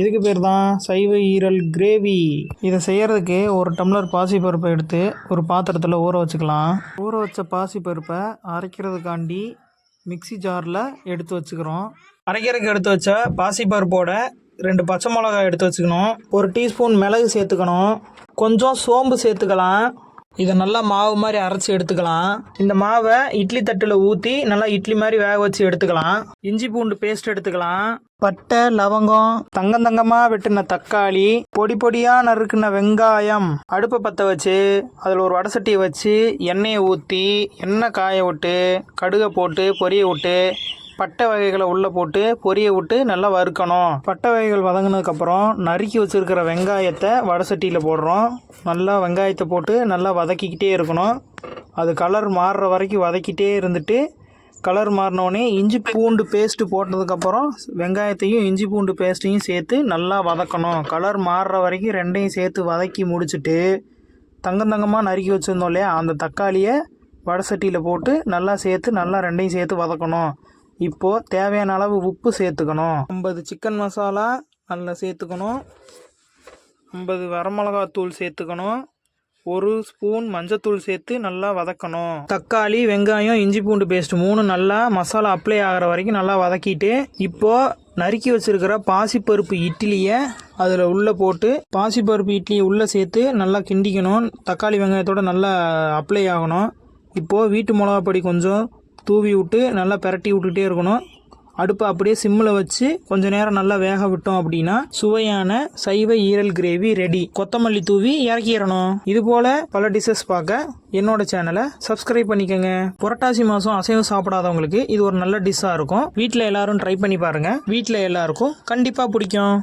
இதுக்கு பேர் தான் சைவ ஈரல் கிரேவி. இதை செய்கிறதுக்கு ஒரு டம்ளர் பாசிப்பருப்பை எடுத்து ஒரு பாத்திரத்தில் ஊற வச்சுக்கலாம். ஊற வச்ச பாசிப்பருப்பை அரைக்கிறதுக்காண்டி மிக்ஸி ஜாரில் எடுத்து வச்சுக்கிறோம். அரைக்கிறதுக்கு எடுத்து வச்ச பாசிப்பருப்போட ரெண்டு பச்சை மிளகாய் எடுத்து வச்சுக்கணும். ஒரு டீஸ்பூன் மிளகு சேர்த்துக்கணும். கொஞ்சம் சோம்பு சேர்த்துக்கலாம். இதை நல்லா மாவு மாதிரி அரைச்சி எடுத்துக்கலாம். இந்த மாவை இட்லி தட்டில் ஊற்றி நல்லா இட்லி மாதிரி வேக வச்சு எடுத்துக்கலாம். இஞ்சி பூண்டு பேஸ்ட் எடுத்துக்கலாம். பட்டை லவங்கம் தங்கம் தங்கமாக வெட்டின தக்காளி பொடி பொடியாக நறுக்குன வெங்காயம் அடுப்பை பற்ற வச்சு அதில் ஒரு வடசட்டியை வச்சு எண்ணெயை ஊற்றி எண்ணெய் காய விட்டு கடுகை போட்டு பொரிய விட்டு பட்டை வகைகளை உள்ளே போட்டு பொரிய விட்டு நல்லா வறுக்கணும். பட்டை வகைகள் வதங்கினதுக்கப்புறம் நறுக்கி வச்சுருக்கிற வெங்காயத்தை வடை சட்டியில் போடுறோம். நல்லா வெங்காயத்தை போட்டு நல்லா வதக்கிக்கிட்டே இருக்கணும். அது கலர் மாறுற வரைக்கும் வதக்கிட்டே இருந்துட்டு கலர் மாறினோடனே இஞ்சி பூண்டு பேஸ்ட்டு போட்டதுக்கப்புறம் வெங்காயத்தையும் இஞ்சி பூண்டு பேஸ்ட்டையும் சேர்த்து நல்லா வதக்கணும். கலர் மாறுற வரைக்கும் ரெண்டையும் சேர்த்து வதக்கி முடிச்சுட்டு தங்கம் தங்கமாக நறுக்கி வச்சுருந்தோம் இல்லையா அந்த தக்காளியை வடை சட்டியில் போட்டு நல்லா சேர்த்து நல்லா ரெண்டையும் சேர்த்து வதக்கணும். இப்போது தேவையான அளவு உப்பு சேர்த்துக்கணும். ஐம்பது சிக்கன் மசாலா அதில் சேர்த்துக்கணும். ஐம்பது வரமிளகாத்தூள் சேர்த்துக்கணும். ஒரு ஸ்பூன் மஞ்சத்தூள் சேர்த்து நல்லா வதக்கணும். தக்காளி வெங்காயம் இஞ்சி பூண்டு பேஸ்ட் மூணு நல்லா மசாலா அப்ளை ஆகிற வரைக்கும் நல்லா வதக்கிட்டு இப்போது நறுக்கி வச்சிருக்கிற பாசிப்பருப்பு இட்லியை அதில் உள்ளே போட்டு பாசிப்பருப்பு இட்லியை உள்ளே சேர்த்து நல்லா கிண்டிக்கணும். தக்காளி வெங்காயத்தோட நல்லா அப்ளை ஆகணும். இப்போது வீட்டு மிளகாப்பொடி கொஞ்சம் தூவி விட்டு நல்லா பிரட்டி விட்டுட்டே இருக்கணும். அடுப்பை அப்படியே சிம்மில் வச்சு கொஞ்ச நேரம் நல்லா வேக விட்டோம் அப்படின்னா சுவையான சைவ ஈரல் கிரேவி ரெடி. கொத்தமல்லி தூவி இறக்கிடணும். இது போல பல டிஷ்ஷஸ் பார்க்க என்னோட சேனலை சப்ஸ்கிரைப் பண்ணிக்கோங்க. புரட்டாசி மாதம் அசைவம் சாப்பிடாதவங்களுக்கு இது ஒரு நல்ல டிஷ்ஷாக இருக்கும். வீட்டில் எல்லாரும் ட்ரை பண்ணி பாருங்கள் வீட்டில் எல்லாருக்கும் கண்டிப்பாக பிடிக்கும்.